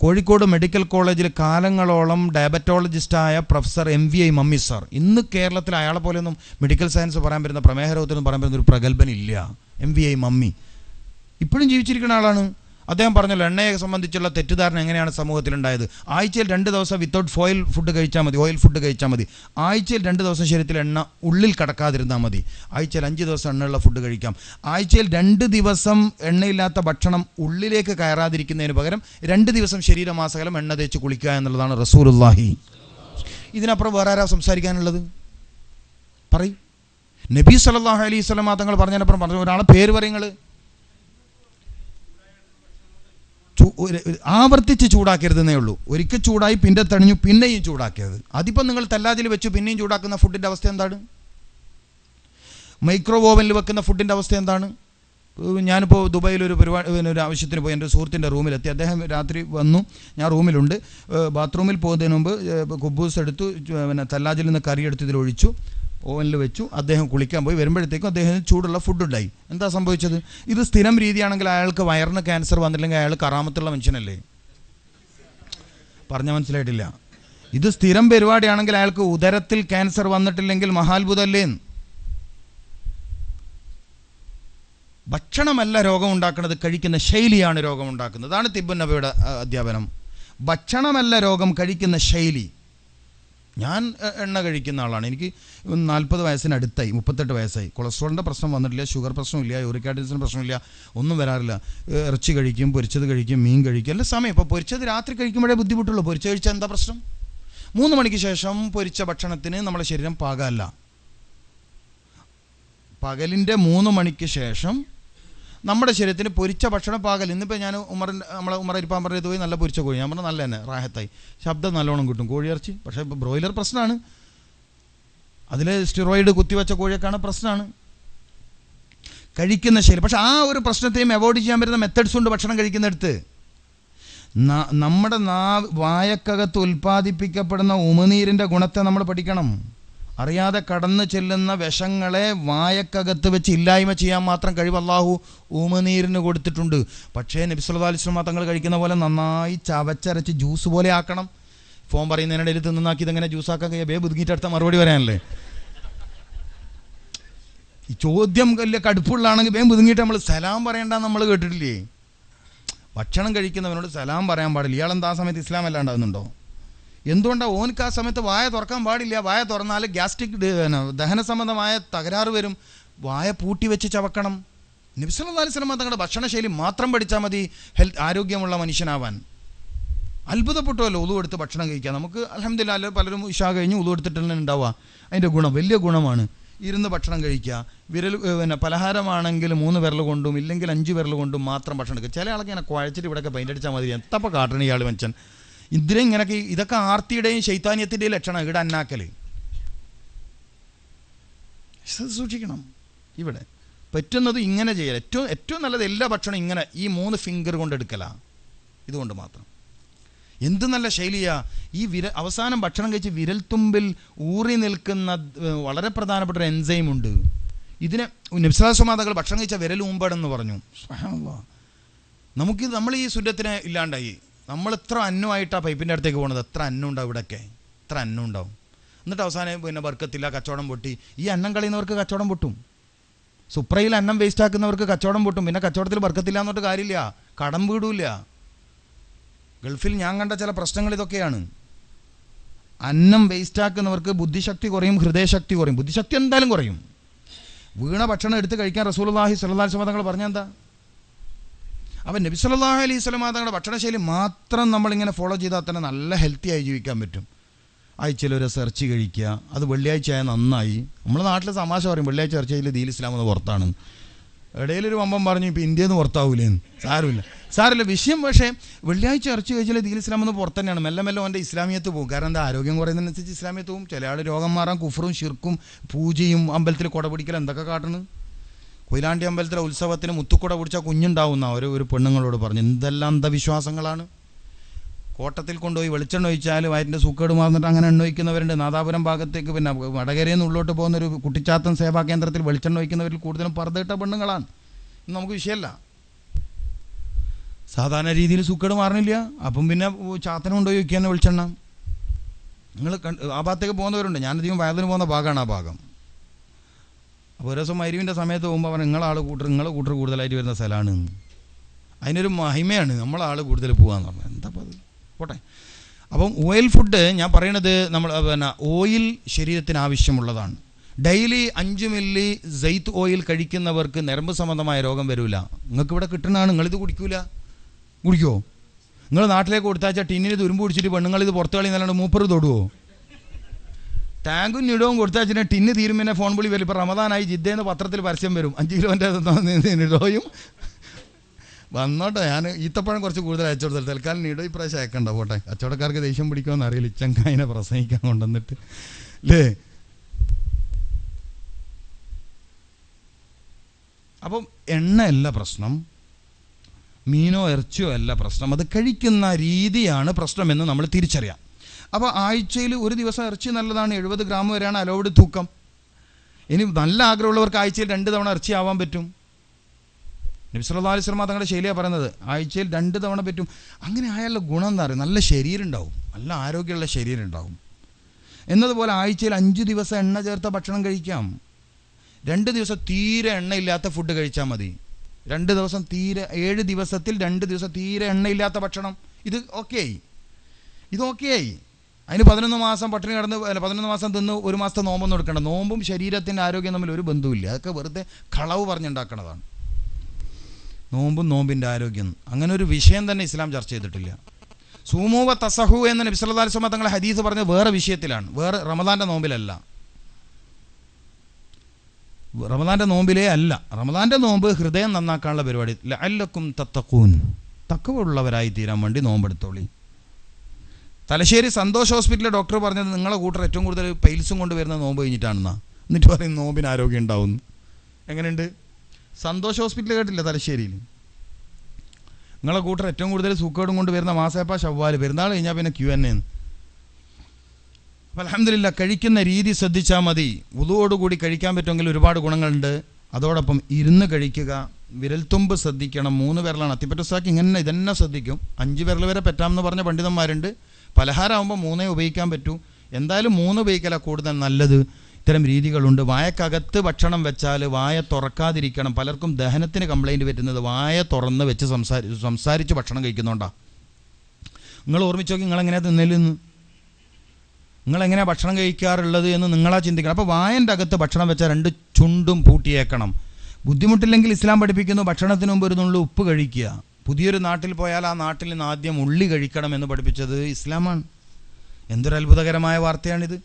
Kozhikode medical കോളേജിൽ കാലങ്ങളോളം ഡയബറ്റോളജിസ്റ്റായ professor M V I Mammi sir. ഇന്ന് കേരളത്തിൽ അയാളെ പോലെയൊന്നും മെഡിക്കൽ സയൻസ് പറയാൻ പറ്റുന്ന പ്രമേഹ രോഗത്തിനൊന്നും പറയാൻ പറ്റുന്ന ഒരു പ്രഗത്ഭനില്ല. M V I Mammi. ഇപ്പോഴും ജീവിച്ചിരിക്കുന്ന ആളാണ്. അദ്ദേഹം പറഞ്ഞല്ലോ എണ്ണയെ സംബന്ധിച്ചുള്ള തെറ്റിദ്ധാരണ എങ്ങനെയാണ് സമൂഹത്തിലുണ്ടായത്? ആഴ്ചയിൽ രണ്ട് ദിവസം വിത്തൗട്ട് ഫോയിൽ ഫുഡ് കഴിച്ചാൽ മതി ഓയിൽ ഫുഡ് കഴിച്ചാൽ മതി. ആഴ്ചയിൽ രണ്ട് ദിവസം ശരീരത്തിൽ എണ്ണ ഉള്ളിൽ കടക്കാതിരുന്നാൽ മതി. ആഴ്ചയിൽ അഞ്ച് ദിവസം എണ്ണയുള്ള ഫുഡ് കഴിക്കാം. ആഴ്ചയിൽ രണ്ട് ദിവസം എണ്ണയില്ലാത്ത ഭക്ഷണം ഉള്ളിലേക്ക് കയറാതിരിക്കുന്നതിന് പകരം രണ്ട് ദിവസം ശരീരമാസകലം എണ്ണ തേച്ച് കുളിക്കുക എന്നുള്ളതാണ് റസൂലുല്ലാഹി ഇതിനപ്പുറം വേറെ ആരാ സംസാരിക്കാനുള്ളത്? പറയും. നബി സല്ലല്ലാഹു അലൈഹി സ്വലമാ തങ്ങൾ പറഞ്ഞതിനപ്പുറം പറഞ്ഞു ഒരാളെ പേര് പറയുങ്ങൾ ചൂ- ഒരു- ഒരു- ആവർത്തിച്ച് ചൂടാക്കരുതെന്നേ ഉള്ളൂ. ഒരിക്കൽ ചൂടായി പിന്നെ തണിഞ്ഞു പിന്നെയും ചൂടാക്കരുത്. അതിപ്പം നിങ്ങൾ തല്ലാതിൽ വെച്ച് പിന്നെയും ചൂടാക്കുന്ന ഫുഡിന്റെ അവസ്ഥ എന്താണ്? മൈക്രോ ഓവനിൽ വെക്കുന്ന ഫുഡിന്റെ അവസ്ഥ എന്താണ്? ഞാനിപ്പോൾ ദുബായിൽ ഒരു പരിപാടി ഒരു ആവശ്യത്തിന് പോയി എന്റെ സുഹൃത്തിന്റെ റൂമിലെത്തി. അദ്ദേഹം രാത്രി വന്നു. ഞാൻ റൂമിലുണ്ട്. ബാത്റൂമിൽ പോകുന്നതിന് മുമ്പ് കുബൂസ് എടുത്തു. പിന്നെ തല്ലാജിൽ നിന്ന് കറി എടുത്ത് ഇതിൽ ഒഴിച്ചു ഓവനിൽ വെച്ചു. അദ്ദേഹം കുളിക്കാൻ പോയി. വരുമ്പോഴത്തേക്കും അദ്ദേഹത്തിന് ചൂടുള്ള ഫുഡ് ഉണ്ടായി. എന്താ സംഭവിച്ചത്? ഇത് സ്ഥിരം രീതിയാണെങ്കിൽ അയാൾക്ക് വയറിന് ക്യാൻസർ വന്നില്ലെങ്കിൽ അയാൾ കറാമത്തുള്ള മനുഷ്യനല്ലേ? പറഞ്ഞ മനസ്സിലായിട്ടില്ല. ഇത് സ്ഥിരം പരിപാടിയാണെങ്കിൽ അയാൾക്ക് ഉദരത്തിൽ ക്യാൻസർ വന്നിട്ടില്ലെങ്കിൽ മഹാത്ഭുതമല്ലേ? ഭക്ഷണമല്ല രോഗം ഉണ്ടാക്കുന്നത് കഴിക്കുന്ന ശൈലിയാണ് രോഗം ഉണ്ടാക്കുന്നത് അതാണ് തിബുൻ നബിയുടെ അധ്യാപനം. ഭക്ഷണമല്ല രോഗം കഴിക്കുന്ന ശൈലി. ഞാൻ എണ്ണ കഴിക്കുന്ന ആളാണ്. എനിക്ക് നാൽപ്പത് വയസ്സിന് അടുത്തായി മുപ്പത്തെട്ട് വയസ്സായി. കൊളസ്ട്രോളിന്റെ പ്രശ്നം വന്നിട്ടില്ല ഷുഗർ പ്രശ്നമില്ല യൂറിക് ആസിഡിന് പ്രശ്നമില്ല ഒന്നും വരാറില്ല. ഇറച്ചി കഴിക്കും പൊരിച്ചത് കഴിക്കും മീൻ കഴിക്കും അല്ല സമയം. ഇപ്പോൾ പൊരിച്ചത് രാത്രി കഴിക്കുമ്പോഴേ ബുദ്ധിമുട്ടുള്ളൂ. പൊരിച്ച കഴിച്ചാൽ എന്താ പ്രശ്നം? മൂന്ന് മണിക്ക് ശേഷം പൊരിച്ച ഭക്ഷണത്തിന് നമ്മുടെ ശരീരം പാകമല്ല പകലിന്റെ മൂന്ന് മണിക്ക് ശേഷം നമ്മുടെ ശരീരത്തിന് പൊരിച്ച ഭക്ഷണം പാകൽ ഇന്നിപ്പോൾ ഞാൻ ഉമർ നമ്മളെ ഉമർ ഇരിപ്പാൻ പറഞ്ഞത് പോയി നല്ല പൊരിച്ച കോഴി. ഞാൻ പറഞ്ഞാൽ നല്ല തന്നെ റാഹത്തായി. ശബ്ദം നല്ലോണം കിട്ടും കോഴിയിറച്ചി. പക്ഷേ ഇപ്പോൾ ബ്രോയിലർ പ്രശ്നമാണ് അതിൽ സ്റ്റിറോയിഡ് കുത്തിവെച്ച കോഴിയൊക്കെയാണ് പ്രശ്നമാണ് കഴിക്കുന്ന ശൈലി പക്ഷെ ആ ഒരു പ്രശ്നത്തെയും അവോയ്ഡ് ചെയ്യാൻ പറ്റുന്ന മെത്തേഡ്സ് ഉണ്ട് ഭക്ഷണം കഴിക്കുന്നിടത്ത്. നമ്മുടെ നാ വായക്കകത്ത് ഉൽപ്പാദിപ്പിക്കപ്പെടുന്ന ഉമിനീരിന്റെ ഗുണത്തെ നമ്മൾ പഠിക്കണം. അറിയാതെ കടന്നു ചെല്ലുന്ന വിഷങ്ങളെ വായക്കകത്ത് വെച്ച് ഇല്ലായ്മ ചെയ്യാൻ മാത്രം കഴിവ് അള്ളാഹു ഊമനീരിന് കൊടുത്തിട്ടുണ്ട്. പക്ഷേ നബിസ്വല്ലാ അലിസ്ലാം തങ്ങൾ കഴിക്കുന്ന പോലെ നന്നായി ചവച്ചരച്ച് ജ്യൂസ് പോലെ ആക്കണം. ഫോൺ പറയുന്നതിനിടയിൽ തിന്നാക്കി ഇതെങ്ങനെ ജ്യൂസാക്കാൻ കഴിയാ ബേ അടുത്ത മറുപടി പറയാനല്ലേ? ഈ ചോദ്യം വലിയ കടുപ്പുള്ളാണെങ്കിൽ വേഗം ബുദ്ധിങ്ങിട്ട് നമ്മൾ സലാം പറയണ്ട നമ്മൾ കേട്ടിട്ടില്ലേ? ഭക്ഷണം കഴിക്കുന്നവനോട് സലാം പറയാൻ പാടില്ല. ഇയാളെന്താ ആ സമയത്ത് ഇസ്ലാം അല്ലാണ്ടാവുന്നുണ്ടോ എന്തുകൊണ്ടാണ് ഓനക്ക് ആ സമയത്ത് വായ തുറക്കാൻ പാടില്ല? വായ തുറന്നാൽ ഗ്യാസ്ട്രിക് ദഹന സംബന്ധമായ തകരാറ് വരും. വായ പൂട്ടി വെച്ച് ചവക്കണം. നിബ്സലി സ്വലമ തങ്ങളുടെ ഭക്ഷണശൈലി മാത്രം പഠിച്ചാൽ മതി ഹെൽത്ത് ആരോഗ്യമുള്ള മനുഷ്യനാവാൻ. അത്ഭുതപ്പെട്ടുമല്ലോ ഉളു എടുത്ത് ഭക്ഷണം കഴിക്കുക നമുക്ക് അലഹമില്ല പലരും ഇഷ കഴിഞ്ഞ് ഉളു എടുത്തിട്ട് ഉണ്ടാവുക. അതിന്റെ ഗുണം വലിയ ഗുണമാണ് ഇരുന്ന് ഭക്ഷണം കഴിക്കുക. വിരൽ പിന്നെ പലഹാരമാണെങ്കിൽ മൂന്ന് വിരൽ കൊണ്ടും ഇല്ലെങ്കിൽ അഞ്ച് വിരൽ കൊണ്ടും മാത്രം ഭക്ഷണം കഴിക്കുക. ചില ആൾക്ക് ഇങ്ങനെ കുഴച്ചിട്ട് ഇവിടെയൊക്കെ പെയിന്റ് അടിച്ചാൽ മതി. എത്തപ്പോൾ കാട്ടണ ഇയാൾ മനുഷ്യൻ. ഇതിനെ ഇങ്ങനെ ഇതൊക്കെ ആർത്തിയുടെയും ശൈത്താന്യത്തിന്റെയും ലക്ഷണം. ഇവിടെ അന്നാക്കൽ സൂക്ഷിക്കണം. ഇവിടെ. പറ്റുന്നത് ഇങ്ങനെ ചെയ്യൽ ഏറ്റവും ഏറ്റവും നല്ലത് എല്ലാ ഭക്ഷണം ഇങ്ങനെ ഈ മൂന്ന് ഫിംഗർ കൊണ്ട് എടുക്കലാണ് ഇതുകൊണ്ട് മാത്രം. എന്ത് നല്ല ശൈലിയാ. ഈ വിര അവസാനം ഭക്ഷണം കഴിച്ച് വിരൽത്തുമ്പിൽ ഊറി നിൽക്കുന്ന വളരെ പ്രധാനപ്പെട്ട ഒരു എൻസൈം ഉണ്ട്. ഇതിനെ നിബ്സാസുമാതകൾ ഭക്ഷണം കഴിച്ച വിരൽ ഊമ്പടെന്ന് പറഞ്ഞു. നമുക്കിത് നമ്മൾ ഈ സുരത്തിനെ ഇല്ലാണ്ടായി. നമ്മൾ എത്ര ആ പൈപ്പിന്റെ അടുത്തേക്ക് പോകുന്നത് എത്ര അന്നുണ്ടാവും ഇവിടെയൊക്കെ എത്ര അന്നുണ്ടാവും എന്നിട്ട് അവസാനം പിന്നെ വർക്കത്തില്ല കച്ചവടം പൊട്ടി. ഈ അന്നം കളയുന്നവർക്ക് കച്ചവടം പൊട്ടും. സുപ്രയിൽ അന്നം വേസ്റ്റ് ആക്കുന്നവർക്ക് കച്ചവടം പൊട്ടും. പിന്നെ കച്ചവടത്തിൽ വർക്കത്തില്ല എന്നിട്ട് കാര്യമില്ല. കടം വീടില്ല. ഗൾഫിൽ ഞാൻ കണ്ട ചില പ്രശ്നങ്ങൾ ഇതൊക്കെയാണ്. അന്നം വേസ്റ്റ് ആക്കുന്നവർക്ക് ബുദ്ധിശക്തി കുറയും ഹൃദയശക്തി കുറയും. ബുദ്ധിശക്തി എന്തായാലും കുറയും. വീണ ഭക്ഷണം എടുത്ത് കഴിക്കാൻ റസൂൽ അള്ളാഹി അലൈഹി വസല്ലം തങ്ങൾ പറഞ്ഞെന്താ അവൻ നബി സല്ലല്ലാഹു അലൈഹി സ്വലം തങ്ങളുടെ ഭക്ഷണശൈലി മാത്രം നമ്മളിങ്ങനെ ഫോളോ ചെയ്താൽ തന്നെ നല്ല ഹെൽത്തി ആയി ജീവിക്കാൻ പറ്റും. ആഴ്ചയിൽ ഒരു സെർച്ച് കഴിക്കുക അത് വെള്ളിയാഴ്ച ആയാൽ നന്നായി. നമ്മുടെ നാട്ടിൽ തമാശ പറയും വെള്ളിയാഴ്ച സെർച്ച് ചെയ്തിൽ ദീൽ ഇസ്ലാം എന്ന് പുറത്താണ്. ഇടയിലൊരു വമ്പം പറഞ്ഞു ഇപ്പോൾ ഇന്ത്യയിൽ നിന്ന് പുറത്താവൂലേന്ന് സാരമില്ല. സാരമില്ല. വിഷയം പക്ഷേ വെള്ളിയാഴ്ച ചർച്ച കഴിച്ചാൽ ദീൽ ഇസ്ലാം എന്ന് പുറത്ത് തന്നെയാണ്. മെല്ലെ മെല്ലെ അവന്റെ ഇസ്ലാമിയത്ത് പോകും. കാരണം എന്താ? ആരോഗ്യം കുറയുന്നതിനനുസരിച്ച് ഇസ്ലാമിയത്ത് പോകും. ചില ആൾ രോഗം മാറാൻ കുഫറും ശിർക്കും പൂജയും അമ്പലത്തിൽ കുട പിടിക്കൽ എന്തൊക്കെ കാട്ടണ്? കൊയിലാണ്ടി അമ്പലത്തിലെ ഉത്സവത്തിന് മുത്തുക്കുട പിടിച്ച കുഞ്ഞുണ്ടാവുന്ന ഒരു ഒരു പെണ്ണുങ്ങളോട് പറഞ്ഞു എന്തെല്ലാം അന്ധവിശ്വാസങ്ങളാണ്. കോട്ടത്തിൽ കൊണ്ടുപോയി വെളിച്ചെണ്ണ ഒഴിച്ചാൽ വയറ്റിന്റെ സൂക്കേട് മാറുന്നിട്ട് അങ്ങനെ എണ്ണ ഒഴിക്കുന്നവരുണ്ട്. നാദാപുരം ഭാഗത്തേക്ക് പിന്നെ വടകരയിൽ നിന്ന് ഉള്ളോട്ട് പോകുന്ന ഒരു കുട്ടിച്ചാത്തൻ സേവാ കേന്ദ്രത്തിൽ വെളിച്ചെണ്ണ ഒഴിക്കുന്നവരിൽ കൂടുതലും പർദ്ദയിട്ട പെണ്ണുങ്ങളാണ്. നമുക്ക് വിഷയമല്ല. സാധാരണ രീതിയിൽ സൂക്കേട് മാറണില്ല. അപ്പം പിന്നെ ചാത്തനം കൊണ്ടുപോയി വയ്ക്കാൻ വെളിച്ചെണ്ണ. നിങ്ങൾ ആ ഭാഗത്തേക്ക് പോകുന്നവരുണ്ട്. ഞാനധികം വയതിന് പോകുന്ന ഭാഗമാണ് ആ ഭാഗം. അപ്പോൾ ഒരു ദിവസം മരുവിന്റെ സമയത്ത് പോകുമ്പോൾ അവൻ നിങ്ങളാൾ കൂട്ടർ നിങ്ങളെ കൂട്ടർ കൂടുതലായിട്ട് വരുന്ന സ്ഥലമാണ് അതിനൊരു മഹിമയാണ് നമ്മളാൾ കൂടുതൽ പോകാന്ന് പറഞ്ഞു എന്താ അത്? പോട്ടെ. അപ്പം ഓയിൽ ഫുഡ് ഞാൻ പറയണത് നമ്മൾ പിന്നെ ഓയിൽ ശരീരത്തിന് ആവശ്യമുള്ളതാണ്. ഡെയിലി അഞ്ച് മില്ലി ജെയ്ത്ത് ഓയിൽ കഴിക്കുന്നവർക്ക് നരമ്പ് സംബന്ധമായ രോഗം വരില്ല നിങ്ങൾക്ക് ഇവിടെ കിട്ടണതാണ് നിങ്ങളിത് കുടിക്കൂല. കുടിക്കുമോ നിങ്ങൾ നാട്ടിലേക്ക് കൊടുത്താച്ചാൽ ടിന്നിന് തുരുമ്പ് പിടിച്ചിട്ട് പെണ്ണുങ്ങളിത് പുറത്ത് കളി നല്ലാണ്ട് മൂപ്പർ തൊടുവോ? ടാങ്കും നിടവും കൊടുത്താൽ വെച്ചാൽ ടിന്ന് തീരും പിന്നെ ഫോൺ വിളി വരും. ഇപ്പോൾ റമദാനായി ജിദ്ദേന്ന് പത്രത്തിൽ പരസ്യം വരും. അഞ്ച് കിലോന്റെ നിടോയും വന്നോട്ടെ ഞാൻ ഈത്തപ്പഴം കുറച്ച് കൂടുതൽ അയച്ചു കൊടുത്തത്. തൽക്കാലം നിടോ ഇപ്രാവശ്യം അയക്കണ്ട പോട്ടെ. കച്ചവടക്കാർക്ക് ദേഷ്യം പിടിക്കുമെന്ന് അറിയില്ല. ഇച്ചങ്കായനെ പ്രസംഗിക്കാൻ കൊണ്ടുവന്നിട്ട്. അല്ലേ അപ്പം എണ്ണയല്ല പ്രശ്നം. മീനോ ഇറച്ചിയോ അല്ല പ്രശ്നം. അത് കഴിക്കുന്ന രീതിയാണ് പ്രശ്നമെന്ന് നമ്മൾ തിരിച്ചറിയാം. അപ്പോൾ ആഴ്ചയിൽ ഒരു ദിവസം ഇറച്ചി നല്ലതാണ് എഴുപത് ഗ്രാം വരെയാണ് അലോവഡ് തൂക്കം. ഇനി നല്ല ആഗ്രഹമുള്ളവർക്ക് ആഴ്ചയിൽ രണ്ട് തവണ ഇറച്ചി ആവാൻ പറ്റും. നബിസ്വല്ലാ അലൈഹി തങ്ങളുടെ ശൈലിയാണ് പറയുന്നത് ആഴ്ചയിൽ രണ്ട് തവണ പറ്റും. അങ്ങനെ ആയാലുള്ള ഗുണം എന്താ പറയുക നല്ല ശരീരം ഉണ്ടാവും നല്ല ആരോഗ്യമുള്ള ശരീരം ഉണ്ടാവും എന്നതുപോലെ ആഴ്ചയിൽ അഞ്ച് ദിവസം എണ്ണ ചേർത്ത ഭക്ഷണം കഴിക്കാം. രണ്ട് ദിവസം തീരെ എണ്ണയില്ലാത്ത ഫുഡ് കഴിച്ചാൽ മതി. രണ്ട് ദിവസം തീരെ ഏഴ് ദിവസത്തിൽ രണ്ട് ദിവസം തീരെ എണ്ണയില്ലാത്ത ഭക്ഷണം. ഇത് ഓക്കെ ആയി ഇത് ഓക്കെ ആയി അതിന് പതിനൊന്ന് മാസം പട്ടിണി കിടന്ന് അല്ല പതിനൊന്ന് മാസം തിന്ന് ഒരു മാസത്തെ നോമ്പൊന്നും എടുക്കണ്ട. നോമ്പും ശരീരത്തിന്റെ ആരോഗ്യം തമ്മിൽ ഒരു ബന്ധവുമില്ല. അതൊക്കെ വെറുതെ കളവ് പറഞ്ഞുണ്ടാക്കണതാണ്. നോമ്പും നോമ്പിന്റെ ആരോഗ്യം. അങ്ങനെ ഒരു വിഷയം തന്നെ ഇസ്ലാം ചർച്ച ചെയ്തിട്ടില്ല. സൂമൂവ തസഹു എന്ന നബി സല്ലല്ലാഹു അലൈഹി വസല്ലം തങ്ങളെ ഹദീസ് പറഞ്ഞത് വേറെ വിഷയത്തിലാണ്. വേറെ റമദാന്റെ നോമ്പിലല്ല. റമദാന്റെ നോമ്പിലേ അല്ല. റമദാന്റെ നോമ്പ് ഹൃദയം നന്നാക്കാനുള്ള പരിപാടി. അല്ലക്കും തത്തക്കൂൻ തക്കവുള്ളവരായി തീരാൻ വേണ്ടി നോമ്പെടുത്തോളി. തലശ്ശേരി സന്തോഷ് ഹോസ്പിറ്റലിലെ ഡോക്ടർ പറഞ്ഞത് നിങ്ങളെ കൂട്ടർ ഏറ്റവും കൂടുതൽ പൈൽസും കൊണ്ട് വരുന്ന നോമ്പ് കഴിഞ്ഞിട്ടാണെന്നാ. എന്നിട്ട് പറയും നോമ്പിന് ആരോഗ്യം ഉണ്ടാവും എങ്ങനെയുണ്ട്? സന്തോഷ് ഹോസ്പിറ്റൽ കേട്ടില്ല തലശ്ശേരിയിൽ? നിങ്ങളെ കൂട്ടർ ഏറ്റവും കൂടുതൽ സൂക്കേടും കൊണ്ട് വരുന്ന മാസേപ്പ ഷവ്വാൽ പെരുന്നാൾ കഴിഞ്ഞാൽ പിന്നെ ക്യു എൻ എന്ന്. അപ്പം അലഹമില്ല കഴിക്കുന്ന രീതി ശ്രദ്ധിച്ചാൽ മതി. ഉതുവോടുകൂടി കഴിക്കാൻ പറ്റുമെങ്കിൽ ഒരുപാട് ഗുണങ്ങളുണ്ട്. അതോടൊപ്പം ഇരുന്ന് കഴിക്കുക വിരൽത്തുമ്പ് ശ്രദ്ധിക്കണം. മൂന്ന് വിരലാണ്. അത്തിപ്പറ്റുസാക്കി ഇങ്ങനെ ഇതന്നെ ശ്രദ്ധിക്കും. അഞ്ച് വിരൽ വരെ പറ്റാമെന്ന് പറഞ്ഞ പണ്ഡിതന്മാരുണ്ട്. പലഹാരമാകുമ്പോൾ മൂന്നേ ഉപയോഗിക്കാൻ പറ്റൂ. എന്തായാലും മൂന്ന് ഉപയോഗിക്കല കൂടുതൽ നല്ലത്. ഇത്തരം രീതികളുണ്ട്. വായക്കകത്ത് ഭക്ഷണം വെച്ചാൽ വായ തുറക്കാതിരിക്കണം. പലർക്കും ദഹനത്തിന് കംപ്ലൈന്റ് പറ്റുന്നത് വായ തുറന്ന് വെച്ച് സംസാരി സംസാരിച്ച് ഭക്ഷണം കഴിക്കുന്നുണ്ടാണ് നിങ്ങൾ ഓർമ്മിച്ച് നോക്കി നിങ്ങളെങ്ങനെയാ തിന്നലെന്ന്. നിങ്ങളെങ്ങനെയാണ് ഭക്ഷണം കഴിക്കാറുള്ളത് എന്ന് നിങ്ങളാ ചിന്തിക്കണം. അപ്പോൾ വായന്റെ അകത്ത് ഭക്ഷണം വെച്ചാൽ രണ്ട് ചുണ്ടും പൂട്ടിയേക്കണം. ബുദ്ധിമുട്ടില്ലെങ്കിൽ ഇസ്ലാം പഠിപ്പിക്കുന്നു ഭക്ഷണത്തിന് മുമ്പ് ഒരു നുള്ളു ഉപ്പ് കഴിക്കുക. പുതിയൊരു നാട്ടിൽ പോയാൽ ആ നാട്ടിൽ നിന്ന് ആദ്യം ഉള്ളി കഴിക്കണം എന്ന് പഠിപ്പിച്ചത് ഇസ്ലാമാണ്. എന്തൊരു അത്ഭുതകരമായ വാർത്തയാണിത്.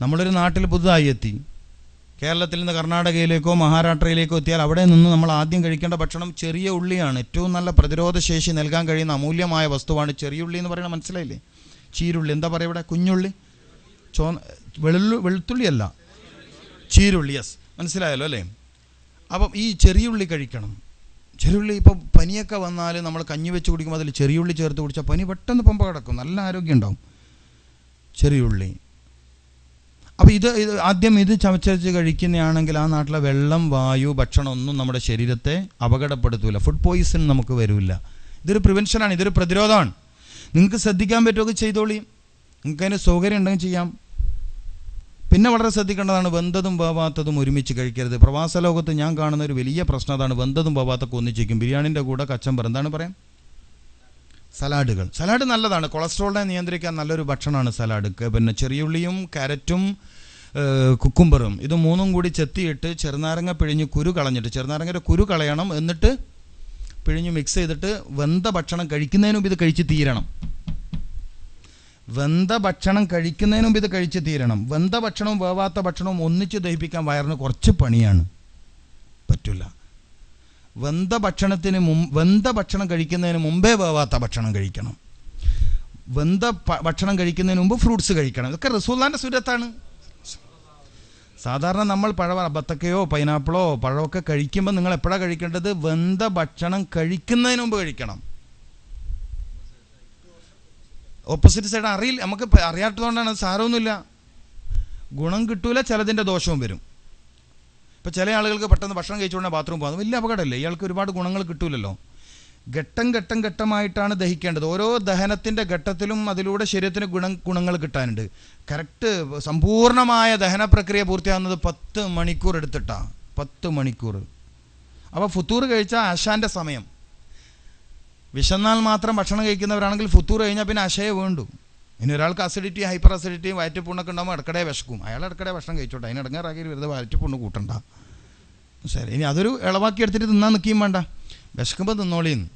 നമ്മളൊരു നാട്ടിൽ പുതുതായി എത്തി. കേരളത്തിൽ നിന്ന് കർണാടകയിലേക്കോ മഹാരാഷ്ട്രയിലേക്കോ എത്തിയാൽ അവിടെ നിന്ന് നമ്മൾ ആദ്യം കഴിക്കേണ്ട ഭക്ഷണം ചെറിയ ഉള്ളിയാണ്. ഏറ്റവും നല്ല പ്രതിരോധ ശേഷി നൽകാൻ കഴിയുന്ന അമൂല്യമായ വസ്തുവാണ് ചെറിയ ഉള്ളി എന്ന് പറയുന്നത് മനസ്സിലായില്ലേ? ചീരുള്ളി. എന്താ പറയുക ഇവിടെ? കുഞ്ഞുള്ളി? ചോ വെളുള്ളു വെളുത്തുള്ളിയല്ല. ചീരുള്ളി യെസ് മനസ്സിലായല്ലോ അല്ലേ? അപ്പം ഈ ചെറിയ ഉള്ളി കഴിക്കണം. ചെറിയുള്ളി ഇപ്പോൾ പനിയൊക്കെ വന്നാൽ നമ്മൾ കഞ്ഞി വെച്ച് കുടിക്കുമ്പോൾ അതിൽ ചെറിയുള്ളി ചേർത്ത് കുടിച്ചാൽ പനി പെട്ടെന്ന് പമ്പ കിടക്കും. നല്ല ആരോഗ്യം ഉണ്ടാവും ചെറിയുള്ളി. അപ്പോൾ ഇത് ഇത് ആദ്യം ഇത് ചവച്ചരച്ച് കഴിക്കുന്നതാണെങ്കിൽ ആ നാട്ടിലെ വെള്ളം വായു ഭക്ഷണം ഒന്നും നമ്മുടെ ശരീരത്തെ അപകടപ്പെടുത്തൂല. ഫുഡ് പോയിസൺ നമുക്ക് വരില്ല ഇതൊരു പ്രിവെൻഷനാണ് ഇതൊരു പ്രതിരോധമാണ്. നിങ്ങൾക്ക് ശ്രദ്ധിക്കാൻ പറ്റുമൊക്കെ ചെയ്തോളി. നിങ്ങൾക്ക് അതിന് സൗകര്യം ഉണ്ടെങ്കിൽ ചെയ്യാം. പിന്നെ വളരെ ശ്രദ്ധിക്കേണ്ടതാണ് വെന്തതും വേവാത്തതും ഒരുമിച്ച് കഴിക്കരുത്. പ്രവാസ ലോകത്ത് ഞാൻ കാണുന്ന ഒരു വലിയ പ്രശ്നം അതാണ് വെന്തതും വേവാത്തൊക്കെ ഒന്നിച്ചിരിക്കും ബിരിയാണിന്റെ കൂടെ കച്ചമ്പർ എന്താണ് പറയാം? സലാഡുകൾ. സലാഡ് നല്ലതാണ്. കൊളസ്ട്രോളിനെ നിയന്ത്രിക്കാൻ നല്ലൊരു ഭക്ഷണമാണ് സലാഡ്. പിന്നെ ചെറിയുള്ളിയും ക്യാരറ്റും ഏഹ്, കുക്കുംബറും. ഇത് മൂന്നും കൂടി ചെത്തിയിട്ട് ചെറുനാരങ്ങ പിഴിഞ്ഞ് കുരു കളഞ്ഞിട്ട് ചെറുനാരങ്ങയുടെ കുരു കളയണം എന്നിട്ട് പിഴിഞ്ഞ് മിക്സ് ചെയ്തിട്ട് വെന്ത ഭക്ഷണം കഴിക്കുന്നതിന് ഇത് കഴിച്ച് തീരണം. വെന്ത ഭക്ഷണം കഴിക്കുന്നതിന് മുമ്പ് ഇത് കഴിച്ച് തീരണം. വെന്ത ഭക്ഷണവും വേവാത്ത ഭക്ഷണവും ഒന്നിച്ച് ദഹിപ്പിക്കാൻ വയറിന് കുറച്ച് പണിയാണ്. പറ്റില്ല വെന്ത ഭക്ഷണത്തിന് മുമ്പ് വെന്ത ഭക്ഷണം കഴിക്കുന്നതിന് മുമ്പേ വേവാത്ത ഭക്ഷണം കഴിക്കണം. വെന്ത ഭക്ഷണം കഴിക്കുന്നതിന് മുമ്പ് ഫ്രൂട്ട്സ് കഴിക്കണം. ഇതൊക്കെ റസൂല്ലാന്റെ സുരത്താണ് സാധാരണ നമ്മൾ പഴ ബത്തക്കയോ പൈനാപ്പിളോ പഴമൊക്കെ കഴിക്കുമ്പോൾ നിങ്ങൾ എപ്പോഴാണ് കഴിക്കേണ്ടത്? വെന്ത ഭക്ഷണം കഴിക്കുന്നതിന് മുമ്പ് കഴിക്കണം. ഓപ്പോസിറ്റ് സൈഡ് അറിയില്ല നമുക്ക് അറിയാത്തതുകൊണ്ടാണ് അത് സാരമൊന്നുമില്ല. ഗുണം കിട്ടൂല ചിലതിന്റെ ദോഷവും വരും. ഇപ്പോൾ ചില ആളുകൾക്ക് പെട്ടെന്ന് ഭക്ഷണം കഴിച്ചുകൊണ്ട് ബാത്റൂം പോകുന്നത് വലിയ അപകടമല്ലേ? ഇയാൾക്ക് ഒരുപാട് ഗുണങ്ങൾ കിട്ടൂലല്ലോ. ഘട്ടം ഘട്ടം ഘട്ടമായിട്ടാണ് ദഹിക്കേണ്ടത്. ഓരോ ദഹനത്തിന്റെ ഘട്ടത്തിലും അതിലൂടെ ശരീരത്തിന് ഗുണം ഗുണങ്ങൾ കിട്ടാനുണ്ട്. കറക്റ്റ് സമ്പൂർണമായ ദഹന പ്രക്രിയ പൂർത്തിയാകുന്നത് പത്ത് മണിക്കൂർ എടുത്തിട്ടാണ് പത്ത് മണിക്കൂർ. അപ്പോൾ ഫുത്തൂർ കഴിച്ചാൽ അശാന്റെ സമയം. വിശന്നാൽ മാത്രം ഭക്ഷണം കഴിക്കുന്നവരാണെങ്കിൽ ഫുത്തൂർ കഴിഞ്ഞാൽ പിന്നെ അശയെ വേണ്ടു. ഇനി ഒരാൾക്ക് അസിഡിറ്റി ഹൈപ്പർ അസിഡിറ്റി വയറ്റുപുണ്ണൊക്കെ ഉണ്ടാകുമ്പോൾ ഇടക്കടെ വിശക്കും. അയാൾ ഇടക്കടെ ഭക്ഷണം കഴിച്ചോട്ടെ. അതിന് ഇടങ്ങാറാക്കി വെറുതെ വയറ്റുപുണ്ണ് കൂട്ടണ്ട. ശരി ഇനി അതൊരു ഇളവാക്കി എടുത്തിട്ട് തിന്നാൻ നിൽക്കുകയും വേണ്ട. വിശക്കുമ്പോൾ തിന്നോളിന്ന്.